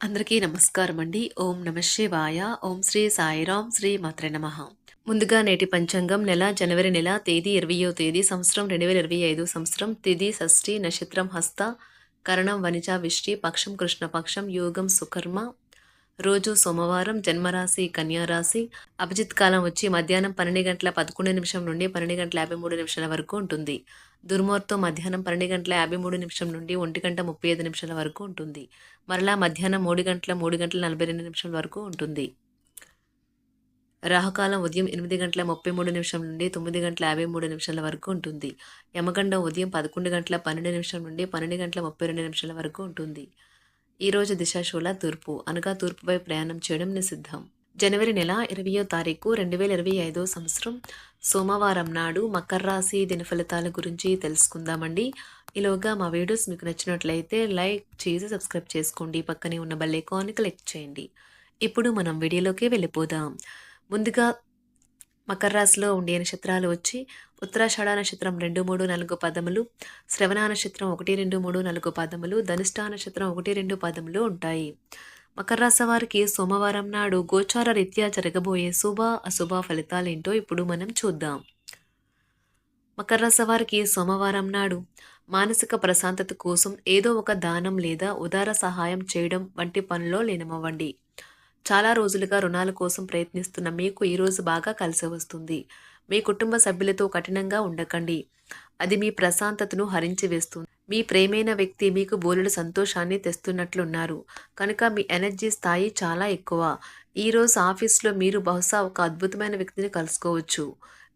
అందరికీ నమస్కారం అండి ఓం నమ శివాయ. ఓం శ్రీ సాయిరాం శ్రీ మాత్ర నమ. ముందుగా నేటి పంచాంగం నెల జనవరి నెల తేదీ ఇరవయో తేదీ సంవత్సరం రెండు వేల ఇరవై ఐదు సంవత్సరం తిది షష్ఠి నక్షత్రం హస్త కరణం వనిజ విష్టి పక్షం కృష్ణపక్షం యోగం సుకర్మ రోజు సోమవారం జన్మరాశి కన్యారాశి అభిజిత్ కాలం వచ్చి మధ్యాహ్నం పన్నెండు గంటల పదకొండు నిమిషం నుండి పన్నెండు గంటల యాభై మూడు నిమిషాల వరకు ఉంటుంది. దుర్ముహూర్తం మధ్యాహ్నం పన్నెండు గంటల యాభై మూడు నిమిషం నుండి ఒంటి గంట ముప్పై ఐదు నిమిషాల వరకు ఉంటుంది. మరలా మధ్యాహ్నం మూడు గంటల మూడు గంటల నలభై రెండు నిమిషాల వరకు ఉంటుంది. రాహుకాలం ఉదయం ఎనిమిది గంటల ముప్పై మూడు నిమిషం నుండి తొమ్మిది గంటల యాభై మూడు నిమిషాల వరకు ఉంటుంది. యమగండం ఉదయం పదకొండు గంటల పన్నెండు నిమిషం నుండి పన్నెండు గంటల ముప్పై రెండు నిమిషాల వరకు ఉంటుంది. ఈరోజు దిశాశూల తూర్పు. అనగా తూర్పుపై ప్రయాణం చేయడం నిషిద్ధం. జనవరి నెల ఇరవయో తారీఖు రెండు వేల ఇరవై ఐదో సంవత్సరం. సోమవారం నాడు మకర రాశి దిన ఫలితాల గురించి తెలుసుకుందామండి. ఈలోగా మా వీడియోస్ మీకు నచ్చినట్లయితే లైక్ చేసి సబ్స్క్రైబ్ చేసుకోండి. పక్కనే ఉన్న బెల్ ఐకాన్ని క్లిక్ చేయండి. ఇప్పుడు మనం వీడియోలోకి వెళ్ళిపోదాం. ముందుగా మకర రాశిలో ఉండే నక్షత్రాలు వచ్చి ఉత్తరాషాఢ నక్షత్రం రెండు మూడు నాలుగు పదములు శ్రవణ నక్షత్రం ఒకటి రెండు మూడు నాలుగు పదములు ధనిష్ట నక్షత్రం ఒకటి రెండు పదములు ఉంటాయి. మకర రాశి వారికి సోమవారం నాడు గోచార రీత్యా జరగబోయే శుభ అశుభ ఫలితాలేంటో ఇప్పుడు మనం చూద్దాం. మకర రాశి వారికి సోమవారం నాడు మానసిక ప్రశాంతత కోసం ఏదో ఒక దానం లేదా ఉదార సహాయం చేయడం వంటి పనిలో లీనమవ్వండి. చాలా రోజులుగా రుణాల కోసం ప్రయత్నిస్తున్న మీకు ఈరోజు బాగా కలిసి వస్తుంది. మీ కుటుంబ సభ్యులతో కఠినంగా ఉండకండి. అది మీ ప్రశాంతతను హరించి వేస్తుంది. మీ ప్రేమైన వ్యక్తి మీకు బోలెడు సంతోషాన్ని తెస్తున్నట్లున్నారు. కనుక మీ ఎనర్జీ స్థాయి చాలా ఎక్కువ. ఈరోజు ఆఫీస్లో మీరు బహుశా ఒక అద్భుతమైన వ్యక్తిని కలుసుకోవచ్చు.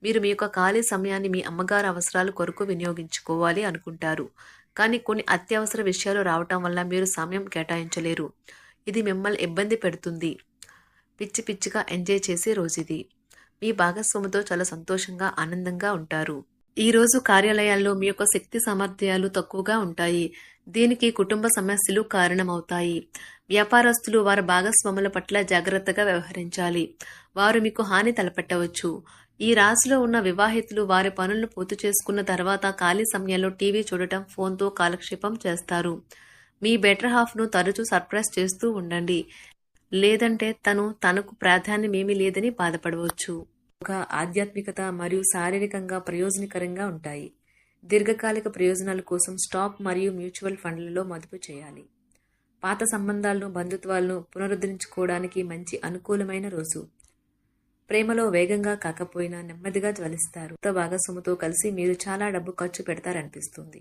మీరు మీ యొక్క ఖాళీ సమయాన్ని మీ అమ్మగారు అవసరాల కొరకు వినియోగించుకోవాలి అనుకుంటారు. కానీ కొన్ని అత్యవసర విషయాలు రావటం వల్ల మీరు సమయం కేటాయించలేరు. ఇది మిమ్మల్ని ఇబ్బంది పెడుతుంది. పిచ్చి పిచ్చిగా ఎంజాయ్ చేసే రోజుది. మీ భాగస్వామితో చాలా సంతోషంగా ఆనందంగా ఉంటారు. ఈ రోజు కార్యాలయాల్లో మీ యొక్క శక్తి సామర్థ్యాలు తక్కువగా ఉంటాయి. దీనికి కుటుంబ సమస్యలు కారణమవుతాయి. వ్యాపారస్తులు వారి భాగస్వాముల పట్ల జాగ్రత్తగా వ్యవహరించాలి. వారు మీకు హాని తలపెట్టవచ్చు. ఈ రాశిలో ఉన్న వివాహితులు వారి పనులను పూర్తి చేసుకున్న తర్వాత ఖాళీ సమయంలో టీవీ చూడటం ఫోన్తో కాలక్షేపం చేస్తారు. మీ బెటర్ హాఫ్ను తరచూ సర్ప్రైజ్ చేస్తూ ఉండండి. లేదంటే తను తనకు ప్రాధాన్యమేమీ లేదని బాధపడవచ్చు. ఒక ఆధ్యాత్మికత మరియు శారీరకంగా ప్రయోజనకరంగా ఉంటాయి. దీర్ఘకాలిక ప్రయోజనాల కోసం స్టాక్ మరియు మ్యూచువల్ ఫండ్లలో మదుపు చేయాలి. పాత సంబంధాలను బంధుత్వాలను పునరుద్ధరించుకోవడానికి మంచి అనుకూలమైన రోజు. ప్రేమలో వేగంగా కాకపోయినా నెమ్మదిగా జ్వలిస్తారు. కొత్త భాగస్వామితో కలిసి మీరు చాలా డబ్బు ఖర్చు పెడతారనిపిస్తుంది.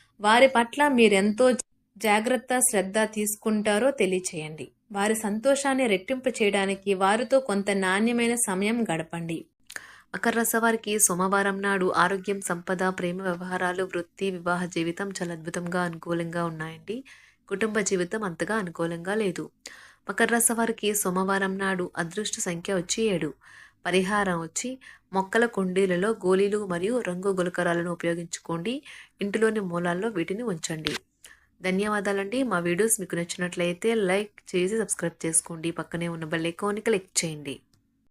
వారి పట్ల మీరెంతో జాగ్రత్త శ్రద్ధ తీసుకుంటారో తెలియచేయండి. వారి సంతోషాన్ని రెట్టింపు చేయడానికి వారితో కొంత నాణ్యమైన సమయం గడపండి. మకర రసవారికి సోమవారం నాడు ఆరోగ్యం సంపద ప్రేమ వ్యవహారాలు వృత్తి వివాహ జీవితం చాలా అద్భుతంగా అనుకూలంగా ఉన్నాయండి. కుటుంబ జీవితం అంతగా అనుకూలంగా లేదు. మకర రసవారికి వారికి సోమవారం నాడు అదృష్ట సంఖ్య వచ్చి ఏడు. పరిహారం వచ్చి మొక్కల కుండీలలో గోళీలు మరియు రంగు గులకరాలను ఉపయోగించుకోండి. ఇంటిలోని మూలాల్లో వీటిని ఉంచండి. ధన్యవాదాలండి. మా వీడియోస్ మీకు నచ్చినట్లయితే లైక్ చేసి సబ్స్క్రైబ్ చేసుకోండి. పక్కనే ఉన్న బెల్ ఐకాన్ని క్లిక్ చేయండి.